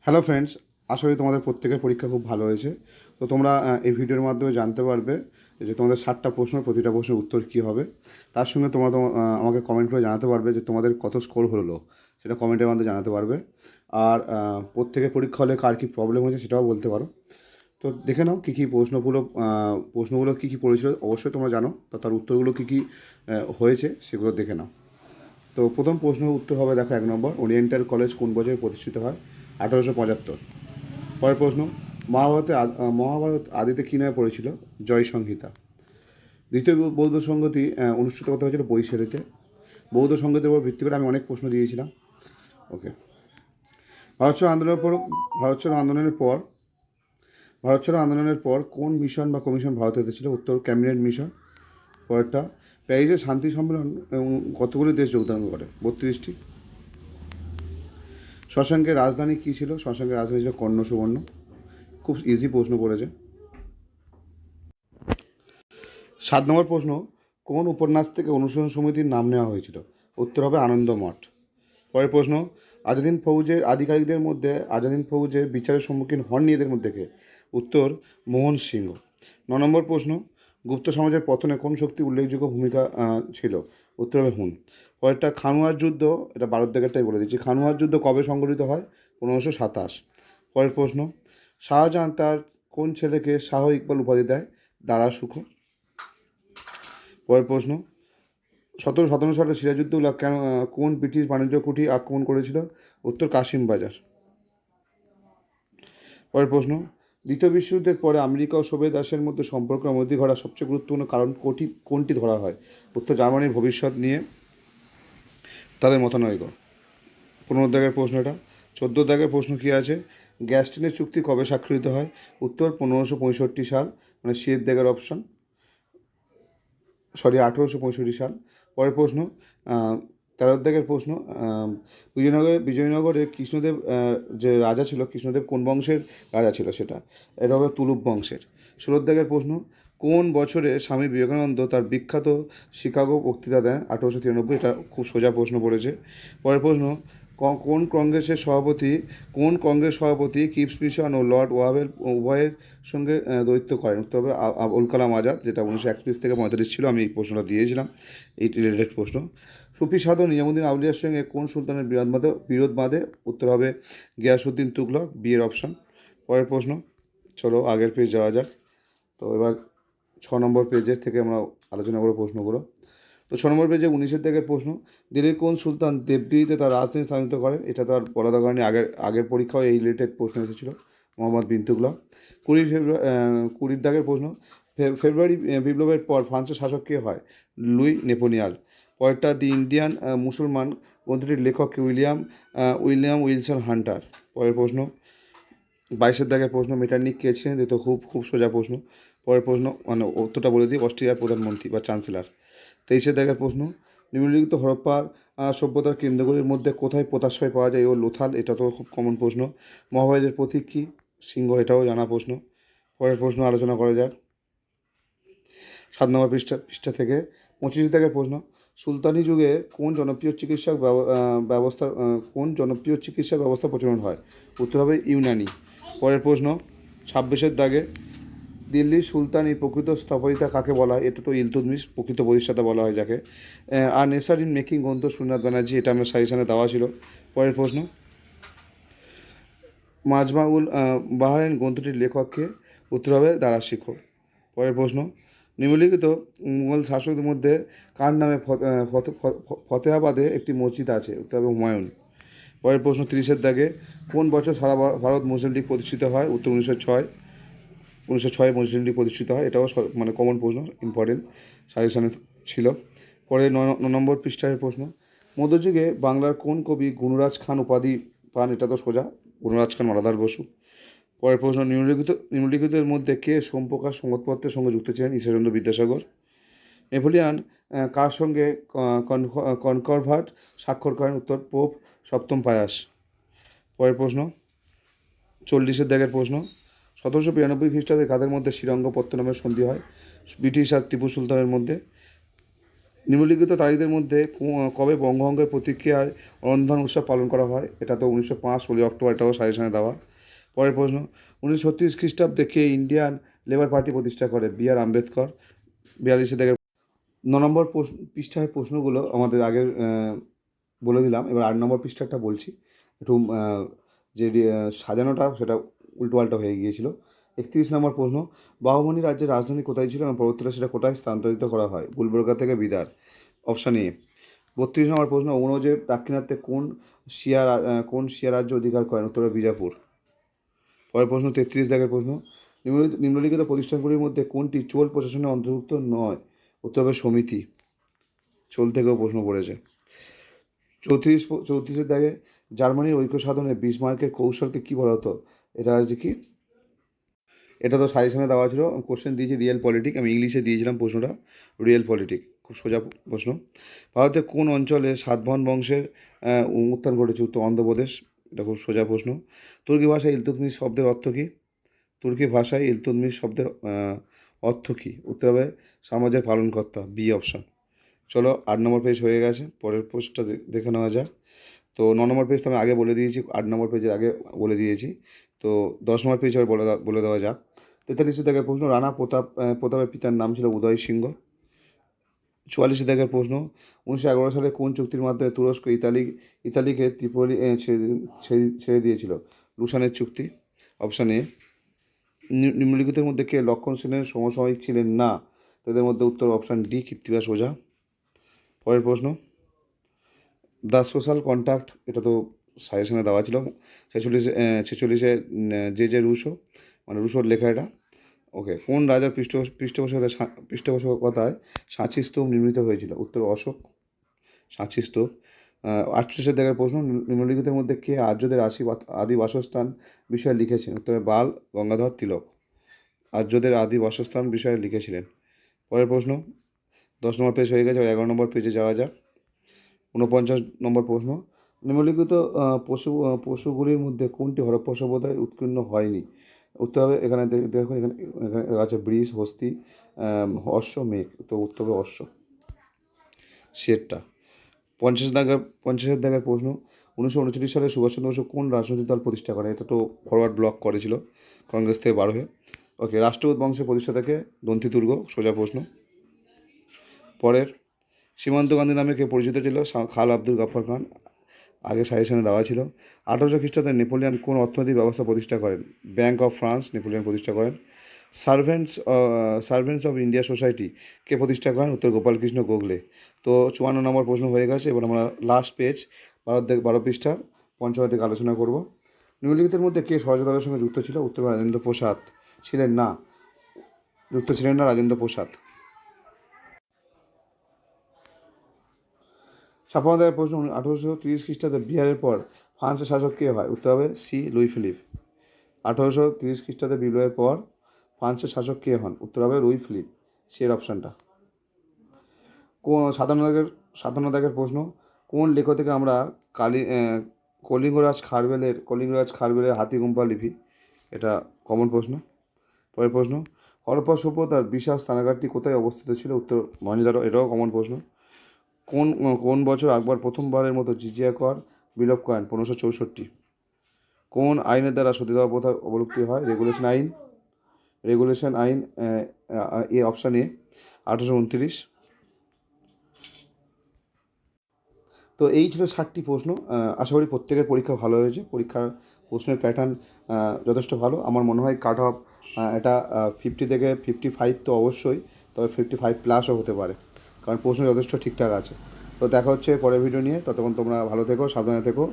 Hello friends করি তোমাদের প্রত্যেকের পরীক্ষা খুব ভালো হয়েছে। তো তোমরা এই ভিডিওর মাধ্যমে জানতে পারবে যে তোমাদের ষাটটা প্রশ্ন, প্রতিটা প্রশ্নের উত্তর কী হবে। তার সঙ্গে তোমরা তোমা- আমাকে কমেন্ট করে জানাতে পারবে যে তোমাদের কত স্কোর হলো সেটা কমেন্টের মাধ্যমে জানাতে পারবে। আর প্রত্যেকের পরীক্ষা হলে কার কী প্রবলেম হয়েছে সেটাও বলতে পারো। তো দেখে নাও কী কী প্রশ্নগুলো প্রশ্নগুলো কী কী পড়েছিল। অবশ্যই তোমরা জানো। তো তার উত্তরগুলো কী কী হয়েছে সেগুলো দেখে নাও। তো প্রথম প্রশ্নের উত্তর হবে, দেখো এক নম্বর। ওরিয়েন্টাল কলেজ কোন বছরে প্রতিষ্ঠিত হয়? আঠারোশো পঁচাত্তর। পরের প্রশ্ন, মহাভারতে মহাভারত আদিতে কী নামে পড়েছিল? জয় সংহিতা। দ্বিতীয় বৌদ্ধ সংগতি অনুষ্ঠিত করতে হয়েছিল বৈশালীতে। বৌদ্ধ সংগতের উপর ভিত্তি করে আমি অনেক প্রশ্ন দিয়েছিলাম। ওকে। ভারত ছাড়ো আন্দোলনের পর ভারত ছাড়ো আন্দোলনের পর ভারত ছাড়ো আন্দোলনের পর কোন মিশন বা কমিশন ভারতে এসেছিল? উত্তর, ক্যাবিনেট মিশন। পরেরটা, প্যারিসে শান্তি সম্মেলন কতগুলি দেশ যোগদান করে? বত্রিশটি। শশাঙ্কের রাজধানী কী ছিল? শশাঙ্কের রাজধানী ছিল কর্ণ সুবর্ণ। খুব ইজি প্রশ্ন পড়েছে সাত নম্বর প্রশ্ন, কোন উপন্যাস থেকে অনুশীলন সমিতির নাম নেওয়া হয়েছিল? উত্তর হবে আনন্দ মঠ পরের প্রশ্ন, আজাদিন ফৌজের আধিকারিকদের মধ্যে, আজাদিন ফৌজের বিচারের সম্মুখীন হননি এদের মধ্যে কে? উত্তর, মোহন সিংহ। ন নম্বর প্রশ্ন, গুপ্ত সমাজের পতনে কোন শক্তি উল্লেখযোগ্য ভূমিকা ছিল? উত্তর হবে হুন। পরেরটা খানুয়ার যুদ্ধ, এটা ভারত দেখারটাই বলে দিচ্ছি। খানুয়ার যুদ্ধ কবে সংগঠিত হয়? পনেরোশো সাতাশ। পরের প্রশ্ন, শাহজাহান তার কোন ছেলেকে শাহ ইকবাল উপাধি দেয়? দারা সুখ। পরের প্রশ্ন, সতেরো সতেরো সালে সিরাজউদ্দৌলা কেন কোন ব্রিটিশ বাণিজ্য কুঠি আক্রমণ করেছিল? উত্তর, কাশিম বাজার। পরের প্রশ্ন, দ্বিতীয় বিশ্বযুদ্ধের পরে আমেরিকা ও সোভিয়েত রাশিয়ার মধ্যে সম্পর্ক অবনতি ঘটার সবচেয়ে গুরুত্বপূর্ণ কারণ কোটি, কোনটি ধরা হয়? উত্তর, জার্মানির ভবিষ্যৎ নিয়ে। তাদের মতানৈক্য। পনেরো দাগের প্রশ্ন এটা। চোদ্দ দাগের প্রশ্ন কী আছে? গ্যাস্টিনের চুক্তি কবে স্বাক্ষরিত হয়? উত্তর, পনেরোশো পঁয়ষট্টি সাল মানে সিয়ের দাগের অপশন। সরি, আঠেরোশো পঁয়ষট্টি সাল। পরের প্রশ্ন তেরো দাগের প্রশ্ন বিজয়নগরে বিজয়নগরে কৃষ্ণদেব যে রাজা ছিল, কৃষ্ণদেব কোন বংশের রাজা ছিল সেটা? এটা হবে তুলুপ বংশের। ষোলো দাগের প্রশ্ন কোন বছরে স্বামী বিবেকানন্দ তার বিখ্যাত শিকাগো বক্তৃতা দেন? আঠেরোশো তিরানব্বই, এটা খুব সোজা প্রশ্ন পড়েছে। পরের প্রশ্ন কোন কংগ্রেসের সভাপতি, কোন কংগ্রেস সভাপতি কিপস মিশন ও লর্ড ওয়াবেল উভয়ের সঙ্গে দৈত্য করেন? উত্তর হবে আবুল কালাম আজাদ, যেটা উনিশশো একত্রিশ থেকে পঁয়তাল্লিশ ছিল, আমি এই প্রশ্নটা দিয়েছিলাম, এই রিলেটেড প্রশ্ন। সুফি সাধু নিজামুদ্দিন আউলিয়ার সঙ্গে কোন সুলতানের বিরোধ বাঁধে বিরোধ বাঁধে? উত্তর হবে গিয়াসুদ্দিন তুগলক, বিয়ের অপশন। পরের প্রশ্ন, চলো আগের পেজ যাওয়া যাক। তো এবার ছ নম্বর পেজের থেকে আমরা আলোচনা করব প্রশ্নগুলো। তো ছ নম্বর পেজে উনিশের থেকে প্রশ্ন, দিল্লির কোন সুলতান দেবগিরিতে তার রাজধানী স্থানান্তরিত করেন এটা তার বলা দরকার নেই, আগের আগের পরীক্ষাও এই রিলেটেড প্রশ্ন এসেছিল, মোহাম্মদ বিন তুগলক কুড়ি ফেব্রুয়ারি কুড়ির দাগের প্রশ্ন ফেব্রুয়ারি বিপ্লবের পর ফ্রান্সের শাসক কে হয়? Louis Napoleon. পরেরটা দি, ইন্ডিয়ান মুসলমান গ্রন্থটির লেখক উইলিয়াম উইলিয়াম উইলসন হান্টার। পরের প্রশ্ন, বাইশের দাগের প্রশ্ন মেটারনিক কে ছিলেন? তো খুব খুব সোজা প্রশ্ন। পরের প্রশ্ন মানে উত্তরটা বলে দিই অস্ট্রিয়ার প্রধানমন্ত্রী বা চ্যান্সেলর তেইশের দেখার প্রশ্ন, নিম্নলিখিত হরপ্পার সভ্যতার কেন্দ্রগুলির মধ্যে কোথায় পোতাশ্রয় পাওয়া যায় ও লোথাল, এটা তো খুব কমন প্রশ্ন। মহাভারতের প্রতীক কী? সিংহ, এটাও জানা প্রশ্ন। পরের প্রশ্ন আলোচনা করা যাক। সাত নম্বর পৃষ্ঠা পৃষ্ঠা থেকে পঁচিশ দাগের প্রশ্ন, সুলতানি যুগে কোন জনপ্রিয় চিকিৎসা ব্যব- ব্যবস্থা কোন জনপ্রিয় চিকিৎসা ব্যবস্থা প্রচলন হয়? উত্তর হবে ইউনানি। পরের প্রশ্ন, ছাব্বিশের দাগে দিল্লির সুলতানির প্রকৃত স্থপতিতা কাকে বলা হয়? এটা তো ইলতুদমিস প্রকৃত প্রতিষ্ঠাতা বলা হয় যাকে। আর নেসার ইন মেকিং গ্রন্থ সুনাথ ব্যানার্জি, এটা আমার সাজেশনে দেওয়া ছিল। পরের প্রশ্ন। মাজমাউল বাহারেন গ্রন্থটির লেখককে উত্তর হবে দ্বারা শিখো পরের প্রশ্ন। নিম্নলিখিত মুঘল শাসকদের মধ্যে কার নামে ফতেহাবাদে একটি মসজিদ আছে? উত্তর হবে হুমায়ুন। পরের প্রশ্ন, তিরিশের দাগে কোন বছর সারা ভারত মুসলিম লীগ প্রতিষ্ঠিত হয়? উত্তর উনিশশো ছয়। উনিশশো ছয় মুসলিম প্রতিষ্ঠিত হয়। এটাও মানে কমন প্রশ্ন ইম্পর্টেন্ট সাজেশানে ছিল। পরে ন নম্বর পৃষ্ঠার প্রশ্ন, মধ্যযুগে বাংলার কোন কবি গুণরাজ খান উপাধি পান এটা তো সোজা, গুণরাজ খান মালাদার বসু। পরের প্রশ্ন, নিম্নলিখিত, নিম্নলিখিতের মধ্যে কে সোমপ্রকাশ সংবাদপত্রের সঙ্গে যুক্ত ছিলেন ঈশ্বরচন্দ্র বিদ্যাসাগর? নেপোলিয়ান কার সঙ্গে কনকরভার্ট স্বাক্ষর করেন? উত্তর, পোপ সপ্তম পায়াস। পরের প্রশ্ন, চল্লিশের দাগের প্রশ্ন সতেরোশো বিরানব্বই খ্রিস্টাব্দে কাদের মধ্যে শ্রীরঙ্গপত্তনমের সন্ধি হয়? ব্রিটিশ আর টিপু সুলতানের মধ্যে। নিম্নলিখিত তারিখদের মধ্যে কবে বঙ্গভঙ্গের প্রতিক্রিয়ার রন্ধন উৎসব পালন করা হয়? এটা তো উনিশশো পাঁচ, ষোলোই অক্টোবর, এটাও সাজেশনে দেওয়া। পরের প্রশ্ন, উনিশশো ছত্রিশ খ্রিস্টাব্দে কে ইন্ডিয়ান লেবার পার্টি প্রতিষ্ঠা করে? বি আর আম্বেদকর। বিয়াল্লিশে থেকে ন নম্বর পৃষ্ঠার প্রশ্নগুলো আমাদের আগের বলে দিলাম। এবার আট নম্বর পৃষ্ঠাটা বলছি। একটু যে, সাজানোটা, সেটা উল্টোপাল্টা হয়ে গিয়েছিল। একত্রিশ নম্বর প্রশ্ন বাহুমণি রাজ্যের রাজধানী কোথায় ছিল এবং পরবর্তীতে সেটা কোথায় স্থানান্তরিত করা হয়? গুলবর্গা থেকে বিদার। অপশান এ বত্রিশ নম্বর প্রশ্ন ঔরঙ্গজেব দাক্ষিণাত্যে কোন শিয়া কোন শিয়া রাজ্য অধিকার করেন? উত্তরে বিজাপুর। পরের প্রশ্ন, তেত্রিশ দাগের প্রশ্ন নিম্নলিখিত প্রতিষ্ঠানগুলির মধ্যে কোনটি চোল প্রশাসনের অন্তর্ভুক্ত নয়? উত্তর হবে সমিতি। চোল থেকেও প্রশ্ন পড়েছে। চৌত্রিশ চৌত্রিশের দাগে জার্মানির ঐক্য সাধনে বিসমার্কের কৌশলকে কী বলা হতো? এটা হচ্ছে কি? এটা তো সাজেশনে দেওয়া ছিল। কোশ্চেন দিয়েছি রিয়েল পলিটিক আমি ইংলিশে দিয়েছিলাম প্রশ্নটা রিয়েল পলিটিক খুব সোজা প্রশ্ন। ভারতের কোন অঞ্চলে সাতবাহন বংশের উত্থান ঘটেছে? উত্তর অন্ধ্রপ্রদেশ, এটা খুব সোজা প্রশ্ন। তুর্কি ভাষায় ইলতুতমিশ শব্দের অর্থ কী? তুর্কি ভাষায় ইলতুতমিশ শব্দের অর্থ কী? উত্তর হবে সমাজের পালনকর্তা বি অপশন চলো আট নম্বর পেজ হয়ে গেছে, পরের পোস্টটা দেখে নেওয়া যাক। তো ন নম্বর পেজ তো আমি আগে বলে দিয়েছি, আট নম্বর পেজের আগে বলে দিয়েছি। তো দশ নম্বর পেজ বলে দেওয়া- যাক। তেতাল্লিশে থেকে প্রশ্ন, রানা প্রতাপ প্রতাপের পিতার নাম ছিল উদয় সিংহ। চুয়াল্লিশে থেকে প্রশ্ন, উনিশশো এগারো সালে কোন চুক্তির মাধ্যমে তুরস্ক, ইতালি, ইতালিকে ত্রিপোলি ছেড়ে দিয়েছিল? লুসানের চুক্তি। অপশান এ নিম্নলিখিতের মধ্যে কে লক্ষণ সেনের সমসাময়িক ছিলেন না? তাদের মধ্যে উত্তর অপশান ডি কৃত্তিবাস ওঝা। পরের প্রশ্ন, দ্য সোশ্যাল কন্ট্যাক্ট এটা তো সাজেশনে দেওয়া ছিল। ছেচল্লিশে ছেচল্লিশে যে যে রুশো মানে রুশোর লেখা এটা। ওকে, কোন রাজার পৃষ্ঠ, পৃষ্ঠপোষকতা পৃষ্ঠপোষকতায় সাঁচি স্তূপ নির্মিত হয়েছিল? উত্তর, অশোক। সাঁচি স্তূপ। আটত্রিশের দেখার প্রশ্ন, নিম্নলিখিতের মধ্যে কে আর্যদের আশি আদি বাসস্থান বিষয়ে লিখেছেন? উত্তরে বাল, গঙ্গাধর তিলক। আর্যদের আদি বাসস্থান বিষয়ে লিখেছিলেন। পরের প্রশ্ন, দশ নম্বর পেজ হয়ে গেছে এগারো নম্বর পেজে যাওয়া যাক। ঊনপঞ্চাশ নম্বর প্রশ্ন নিম্নলিখিত পশু পশুগুলির মধ্যে কোনটি হরপ্পা সভ্যতায় উৎকীর্ণ হয়নি? উত্তর হবে এখানে দে- দেখো এখানে এখানে আছে ব্রিজ, হস্তি অশ্ব মেঘ। তো উত্তর হবে অশ্ব শেরটা। পঞ্চাশ দাগের, পঞ্চাশের দাগের প্রশ্ন, উনিশশো উনচল্লিশ সালে সুভাষচন্দ্র বসু কোন রাজনৈতিক দল প্রতিষ্ঠা করে এটা তো ফরওয়ার্ড ব্লক করেছিল, কংগ্রেস থেকে বার হয়ে। ওকে রাষ্ট্রকূট বংশের প্রতিষ্ঠা থেকে দন্তি দুর্গ সোজা প্রশ্ন। পরের, সীমান্ত গান্ধী নামে কে পরিচিত ছিল? খাল আব্দুল গাফর খান আগে সাজেশনে দেওয়া ছিল। আঠারোশো খ্রিস্টাব্দে নেপোলিয়ান কোন অর্থনৈতিক ব্যবস্থা প্রতিষ্ঠা করেন? ব্যাংক অফ ফ্রান্স নেপোলিয়ান প্রতিষ্ঠা করেন। Servants servants of India society কে প্রতিষ্ঠা করেন? উত্তর গোপালকৃষ্ণ গোখলে। তো চুয়ান্ন নম্বর প্রশ্ন হয়ে গেছে, এবার আমরা লাস্ট পেজ দিক বারো পৃষ্ঠার পঞ্চম থেকে আলোচনা করব। নিম্নলিখিতের মধ্যে কে সহজতার সঙ্গে যুক্ত ছিল? উত্তর রাজেন্দ্র প্রসাদ ছিলেন না। যুক্ত ছিলেন না রাজেন্দ্র প্রসাদ। ছাপ্পান্ন প্রশ্ন আঠারোশো তিরিশ খ্রিস্টাব্দে বিহারের পর ফ্রান্সের শাসক কে হয়। উত্তর হবে সি লুই ফিলিপ। আঠারোশো তিরিশ খ্রিস্টাব্দে বিপ্লবের পর ফ্রান্সের শাসক কে হন? উত্তর হবে লুই ফিলিপ। সের অপশানটা কোন সাধারণ দাগের প্রশ্ন, কোন লেখ থেকে আমরা কালি কলিঙ্গরাজ খারবেলের কলিঙ্গরাজ খারবেলের হাতিগুম্পা লিপি এটা কমন প্রশ্ন। পরের প্রশ্ন হরপ্পা সভ্যতার বিশাল স্থানাগারটি কোথায় অবস্থিত ছিল? উত্তর মহেঞ্জোদারো এটাও কমন প্রশ্ন। কোন কোন বছর আকবর প্রথমবারের মতো জিজিয়া কর বিলোপ করেন? পনেরোশো চৌষট্টি। কোন আইনের দ্বারা সতীদাহ প্রথা অবলুপ্তি হয়? রেগুলেশন আইন। রেগুলেশন আইন, এ অপশান এ, আঠারোশো উনত্রিশ। তো এই ছিল ষাটটি প্রশ্ন। আশা করি প্রত্যেকের পরীক্ষা ভালো হয়েছে। পরীক্ষার প্রশ্নের প্যাটার্ন যথেষ্ট ভালো। আমার মনে হয় কাট অফ এটা ফিফটি থেকে ফিফটি ফাইভ তো অবশ্যই, তবে ফিফটি ফাইভ প্লাসও হতে পারে। কারণ প্রশ্ন যথেষ্ট ঠিকঠাক আছে। তো দেখা হচ্ছে পরের ভিডিও নিয়ে। ততক্ষণ তোমরা ভালো থেকো, সাবধানে থেকো।